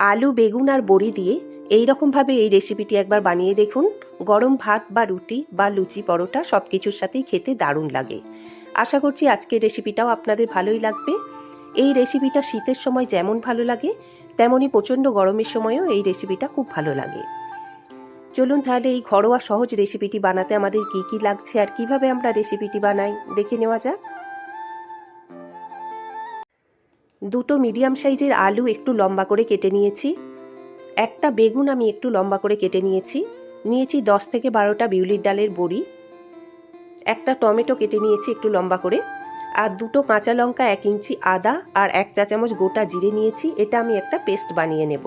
আলু, বেগুন আর বড়ি দিয়ে এই রকমভাবে এই রেসিপিটি একবার বানিয়ে দেখুন। গরম ভাত বা রুটি বা লুচি, পরোটা সব কিছুর সাথেই খেতে দারুণ লাগে। আশা করছি আজকের রেসিপিটাও আপনাদের ভালোই লাগবে। এই রেসিপিটা শীতের সময় যেমন ভালো লাগে, তেমনই প্রচণ্ড গরমের সময়ও এই রেসিপিটা খুব ভালো লাগে। চলুন তাহলে এই ঘরোয়া সহজ রেসিপিটি বানাতে আমাদের কি কি লাগছে আর কীভাবে আমরা রেসিপিটি বানাই, দেখে নেওয়া যাক। দুটো মিডিয়াম সাইজের আলু একটু লম্বা করে কেটে নিয়েছি। একটা বেগুন আমি একটু লম্বা করে কেটে নিয়েছি। নিয়েছি দশ থেকে বারোটা বিউলির ডালের বড়ি। একটা টমেটো কেটে নিয়েছি একটু লম্বা করে। আর দুটো কাঁচা লঙ্কা এক ইঞ্চি আদা আর এক চা চামচ গোটা জিরে নিয়েছি। এটা আমি একটা পেস্ট বানিয়ে নেব।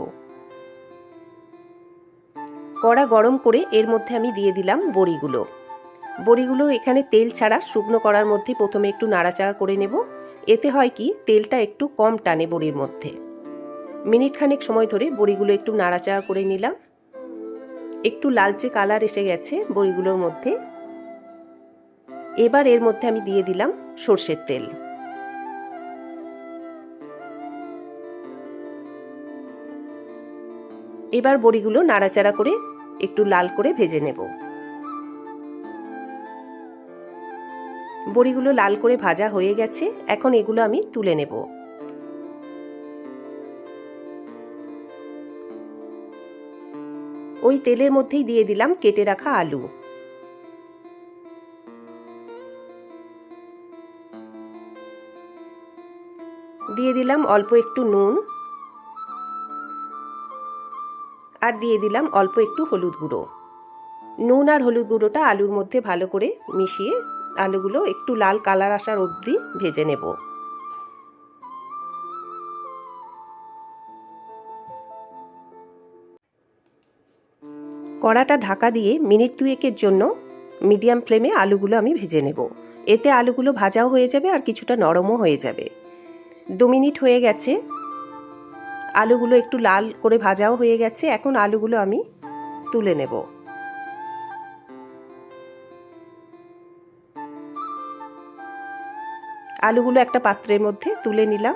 কড়া গরম করে এর মধ্যে আমি দিয়ে দিলাম বড়িগুলো। বড়িগুলো এখানে তেল ছাড়া শুকনো করার মধ্যে প্রথমে একটু নাড়াচাড়া করে নেব। এতে হয় কি, তেলটা একটু কম টানে বড়ির মধ্যে। মিনিট খানেক সময় ধরে বড়িগুলো একটু নাড়াচাড়া করে নিলাম। একটু লালচে কালার এসে গেছে বড়িগুলোর মধ্যে। এবার এর মধ্যে আমি দিয়ে দিলাম সর্ষের তেল। এবার বড়িগুলো নাড়াচাড়া করে একটু লাল করে ভেজে নেব। বড়িগুলো লাল করে ভাজা হয়ে গেছে, এখন এগুলো আমি তুলে নেব। ওই তেলের মধ্যেই দিয়ে দিলাম কেটে রাখা আলু। দিয়ে দিলাম অল্প একটু নুন। আর দিয়ে দিলাম অল্প একটু হলুদ গুঁড়ো। নুন আর হলুদ গুঁড়োটা আলুর মধ্যে ভালো করে মিশিয়ে আলুগুলো একটু লাল কালার আসার অবধি ভেজে নেব। কড়াটা ঢাকা দিয়ে মিনিট দুয়েকের জন্য মিডিয়াম ফ্লেমে আলুগুলো আমি ভেজে নেব। এতে আলুগুলো ভাজাও হয়ে যাবে আর কিছুটা নরমও হয়ে যাবে। দু মিনিট হয়ে গেছে। আলুগুলো একটু লাল করে ভাজাও হয়ে গেছে। এখন আলুগুলো আমি তুলে নেব। আলুগুলো একটা পাত্রের মধ্যে তুলে নিলাম।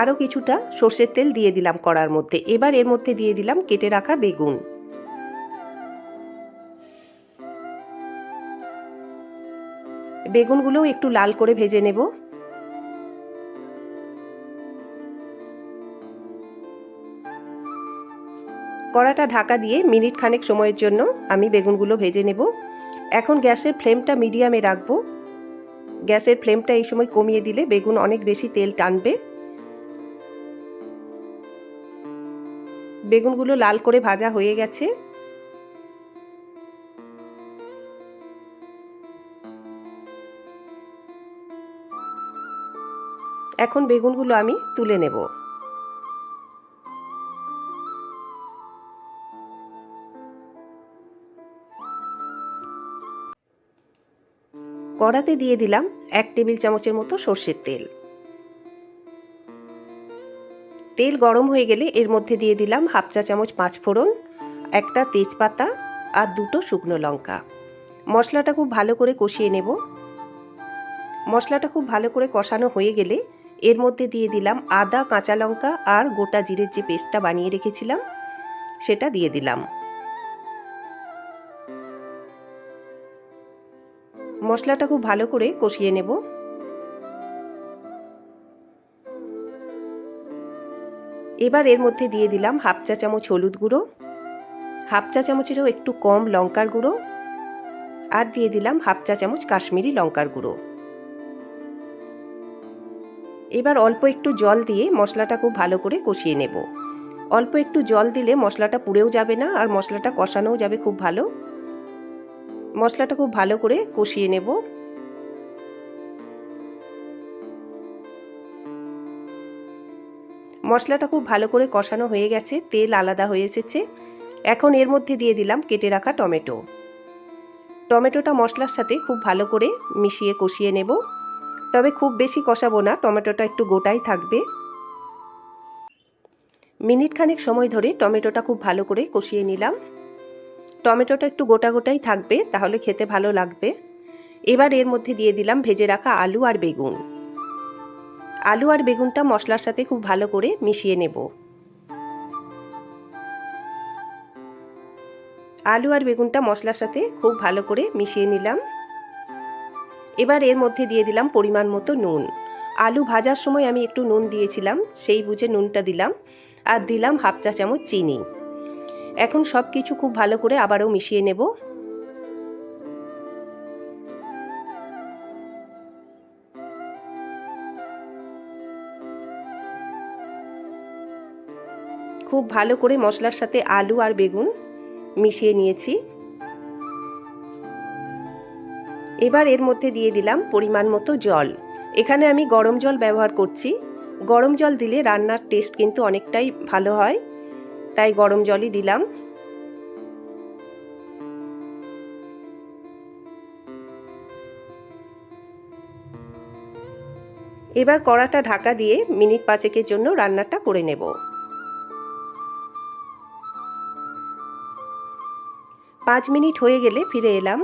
আরও কিছুটা সর্ষের তেল দিয়ে দিলাম কড়ার মধ্যে। এবার এর মধ্যে দিয়ে দিলাম কেটে রাখা বেগুন। বেগুনগুলোও একটু লাল করে ভেজে নেব। কড়াটা ঢাকা দিয়ে মিনিট খানেক সময়ের জন্য আমি বেগুনগুলো ভেজে নেব। এখন গ্যাসের ফ্লেমটা মিডিয়ামে রাখব। গ্যাসের ফ্লেমটা এই সময় কমিয়ে দিলে বেগুন অনেক বেশি তেল টানবে। বেগুনগুলো লাল করে ভাজা হয়ে গেছে। এখন বেগুনগুলো আমি তুলে নেব। কড়াতে দিয়ে দিলাম এক টেবিল চামচের মতো সর্ষের তেল। তেল গরম হয়ে গেলে এর মধ্যে দিয়ে দিলাম হাফ চা চামচ পাঁচ ফোড়ন, একটা তেজপাতা আর দুটো শুকনো লঙ্কা। মশলাটা খুব ভালো করে কষিয়ে নেব। মশলাটা খুব ভালো করে কষানো হয়ে গেলে এর মধ্যে দিয়ে দিলাম আদা, কাঁচা লঙ্কা আর গোটা জিরের যে পেস্টটা বানিয়ে রেখেছিলাম, সেটা দিয়ে দিলাম। মশলাটা খুব ভালো করে কষিয়ে নেব। এবার এর মধ্যে দিয়ে দিলাম হাফ চা চামচ হলুদ গুঁড়ো, হাফ চা চামচেরও একটু কম লঙ্কার গুঁড়ো আর দিয়ে দিলাম হাফ চা চামচ কাশ্মীরি লঙ্কার গুঁড়ো। এবার অল্প একটু জল দিয়ে মশলাটা খুব ভালো করে কষিয়ে নেব। অল্প একটু জল দিলে মশলাটা পুড়েও যাবে না আর মশলাটা কষানোও যাবে খুব ভালো। মশলাটা খুব ভালো করে কষিয়ে নেব। মশলাটা খুব ভালো করে কষানো হয়ে গেছে, তেল আলাদা হয়ে এসেছে। এখন এর মধ্যে দিয়ে দিলাম কেটে রাখা টমেটো। টমেটোটা মশলার সাথে খুব ভালো করে মিশিয়ে কষিয়ে নেব। তবে খুব বেশি কষাবো না, টমেটোটা একটু গোটাই থাকবে। মিনিট খানেক সময় ধরে টমেটোটা খুব ভালো করে কষিয়ে নিলাম। টমেটোটা একটু গোটা গোটাই থাকবে, তাহলে খেতে ভালো লাগবে। এবার এর মধ্যে দিয়ে দিলাম ভেজে রাখা আলু আর বেগুন। আলু আর বেগুনটা মশলার সাথে খুব ভালো করে মিশিয়ে নেব। আলু আর বেগুনটা মশলার সাথে খুব ভালো করে মিশিয়ে নিলাম। এবার এর মধ্যে দিয়ে দিলাম পরিমাণ মতো নুন। আলু ভাজার সময় আমি একটু নুন দিয়েছিলাম, সেই বুঝে নুনটা দিলাম। আর দিলাম হাফ চা চামচ চিনি। এখন সব কিছু খুব ভালো করে আবারও মিশিয়ে নেব। খুব ভালো করে মশলার সাথে আলু আর বেগুন মিশিয়ে নিয়েছি। এবার এর মধ্যে দিয়ে দিলাম পরিমাণ মতো জল। এখানে আমি গরম জল ব্যবহার করছি। গরম জল দিলে রান্নার টেস্ট কিন্তু অনেকটাই ভালো হয়। তাই গরম জলই দিলাম। এবার কড়াটা ঢাকা দিয়ে মিনিট পাঁচেকের জন্য রান্নাটা করে নেব। পাঁচ মিনিট হয়ে গেলে ফিরে এলাম।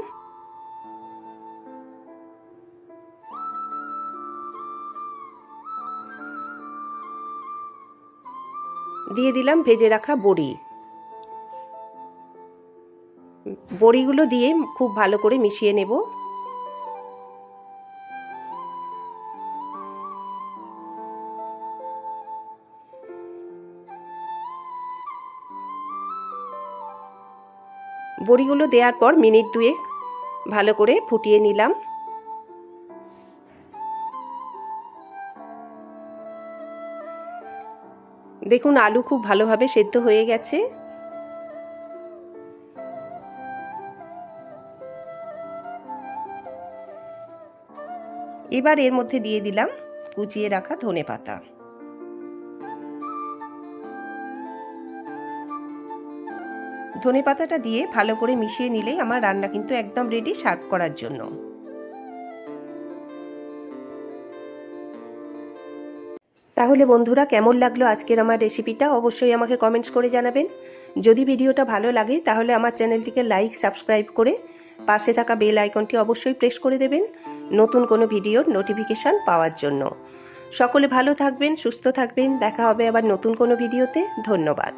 দিয়ে দিলাম, ভেজে রাখা বড়ি। বড়িগুলো দিয়ে খুব ভালো করে মিশিয়ে নেব। বড়িগুলো দেওয়ার পর মিনিট দুয়েক ভালো করে ফুটিয়ে নিলাম। দেখুন, আলু খুব ভালোভাবে সেদ্ধ হয়ে গেছে। এবার এর মধ্যে দিয়ে দিলাম কুচিয়ে রাখা ধনে পাতা। ধনে পাতাটা দিয়ে ভালো করে মিশিয়ে নিলেই আমার রান্না কিন্তু একদম রেডি সার্ভ করার জন্য। তাহলে বন্ধুরা, কেমন লাগল আজকের আমার রেসিপিটা? অবশ্যই আমাকে কমেন্টস করে জানাবেন। যদি ভিডিওটা ভালো লাগে, তাহলে আমার চ্যানেলটিকে লাইক সাবস্ক্রাইব করে পাশে থাকা বেল আইকনটি অবশ্যই প্রেস করে দেবেন নতুন কোনো ভিডিওর নোটিফিকেশান পাওয়ার জন্য। সকলে ভালো থাকবেন, সুস্থ থাকবেন। দেখা হবে আবার নতুন কোনো ভিডিওতে ধন্যবাদ।